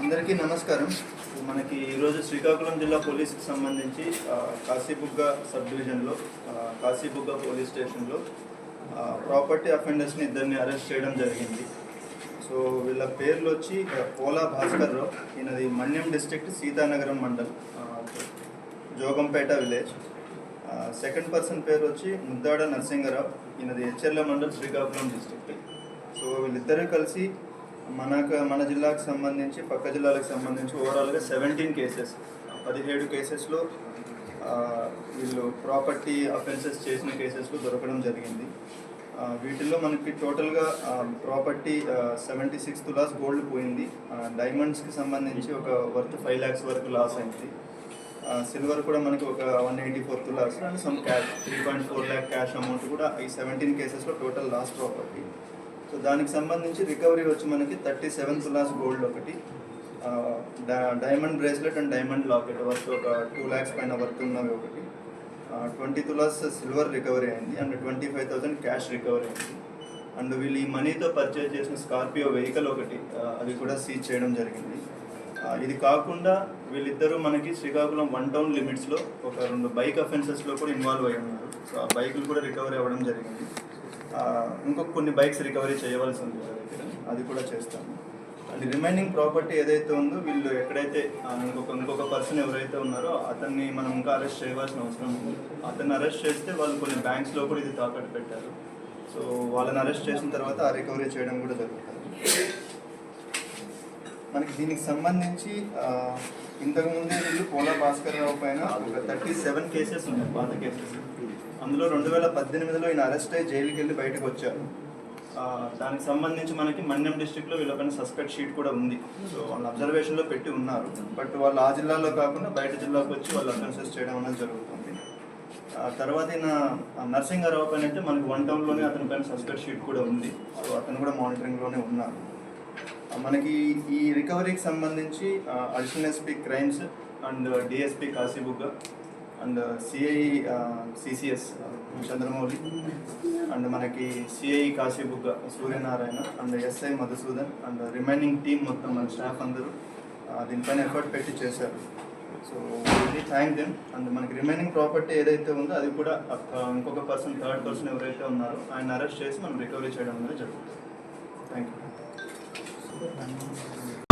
అందరికీ నమస్కారం. మనకి ఈరోజు శ్రీకాకుళం జిల్లా పోలీస్కి సంబంధించి కాశీబుగ్గ సబ్ డివిజన్లో కాశీబుగ్గ పోలీస్ స్టేషన్లో ప్రాపర్టీ అఫెండర్స్ని ఇద్దరిని అరెస్ట్ చేయడం జరిగింది. సో వీళ్ళ పేర్లు వచ్చి పోలా భాస్కర్ రావు. ఈయనది Manyam district Seethanagaram mandal Jogampeta village. Second person పేరు వచ్చి ముద్దాడ నరసింగరావు ఈయనది హెచ్ఎర్ల మండల్ శ్రీకాకుళం డిస్ట్రిక్ట్ సో వీళ్ళిద్దరూ కలిసి మనకు మన జిల్లాకు సంబంధించి పక్క జిల్లాలకు సంబంధించి ఓవరాల్గా సెవెంటీన్ కేసెస్ పదిహేడు కేసెస్లో వీళ్ళు ప్రాపర్టీ అఫెన్సెస్ చేసిన కేసెస్లో దొరకడం జరిగింది. వీటిల్లో మనకి టోటల్గా property seventy six tolas gold పోయింది. డైమండ్స్కి సంబంధించి ఒక వర్త్ ఫైవ్ ల్యాక్స్ వరకు లాస్ అయింది. సిల్వర్ కూడా మనకి ఒక one eighty four tolas and some cash three point four lakh cash amount కూడా ఈ సెవెంటీన్ కేసెస్లో టోటల్ లాస్ట్ ప్రాపర్టీ సో దానికి సంబంధించి రికవరీ వచ్చి మనకి థర్టీ సెవెన్ తులాస్ గోల్డ్ ఒకటి die- diamond bracelet and diamond locket worth ఒక టూ ల్యాక్స్ పైన వర్త్ ఉన్నవి ఒకటి. ట్వంటీ తులాస్ సిల్వర్ రికవరీ అయింది. And twenty five thousand cash recovery అయింది. అండ్ వీళ్ళు ఈ మనీతో పర్చేజ్ చేసిన స్కార్పియో వెహికల్ ఒకటి అది కూడా సీజ్ చేయడం జరిగింది. ఇది కాకుండా వీళ్ళిద్దరూ మనకి శ్రీకాకుళం వన్ టౌన్ లిమిట్స్లో ఒక రెండు బైక్ అఫెన్సెస్లో కూడా ఇన్వాల్వ్ అయి ఉన్నారు. సో ఆ బైకులు కూడా రికవరీ అవ్వడం జరిగింది. ఇంకొక కొన్ని బైక్స్ రికవరీ చేయవలసి ఉంది. దగ్గర అది కూడా చేస్తాము అండ్ రిమైనింగ్ ప్రాపర్టీ ఏదైతే ఉందో వీళ్ళు ఎక్కడైతే ఇంకొక ఇంకొక పర్సన్ ఎవరైతే ఉన్నారో అతన్ని మనం ఇంకా అరెస్ట్ చేయవలసిన అవసరం ఉంది. అతన్ని అరెస్ట్ చేస్తే వాళ్ళు కొన్ని బ్యాంక్స్లో కూడా ఇది తాకట్టు పెట్టారు. సో వాళ్ళని అరెస్ట్ చేసిన తర్వాత ఆ రికవరీ చేయడం కూడా జరుగుతుంది. మనకి దీనికి సంబంధించి ఇంతకుముందు ఇంతకుముందే వీళ్ళు పోలా భాస్కర్ రావు పైన ఒక థర్టీ సెవెన్ కేసెస్ ఉన్నాయి పాత కేసెస్. అందులో రెండు వేల పద్దెనిమిదిలో ఈయన అరెస్ట్ అయ్యి జైలుకి వెళ్ళి బయటకు వచ్చారు. దానికి సంబంధించి మనకి మన్యం డిస్టిక్లో వీళ్ళపైన సస్పెక్ట్ షీట్ కూడా ఉంది. సో వాళ్ళ అబ్జర్వేషన్లో పెట్టి ఉన్నారు. బట్ వాళ్ళు ఆ జిల్లాలో కాకుండా బయట జిల్లాకు వచ్చి వాళ్ళు అఫెన్సెస్ చేయడం అనేది జరుగుతుంది. తర్వాత ఈయన నర్సింగ్ నరసింహారావు పైన అయితే మనకి వన్ టౌన్లోనే అతని పైన సస్పెక్ట్ షీట్ కూడా ఉంది. సో అతను కూడా మానిటరింగ్లోనే ఉన్నారు. మనకి ఈ రికవరీకి సంబంధించి additional SP crimes and DSP Kasibugga and CI CCS Chandramouli and మనకి CI Kasibugga Suryanarayana and SI Madhusudan and remaining team మొత్తం మన స్టాఫ్ అందరూ దీనిపైన ఎఫర్ట్ పెట్టి చేశారు. So really thank them and మనకి రిమైనింగ్ ప్రాపర్టీ ఏదైతే ఉందో అది కూడా ఇంకొక పర్సన్ థర్డ్ పర్సన్ ఎవరైతే ఉన్నారో ఆయన అరెస్ట్ చేసి మనం రికవరీ చేయడం అనేది జరుగుతుంది. Thank you 这反正。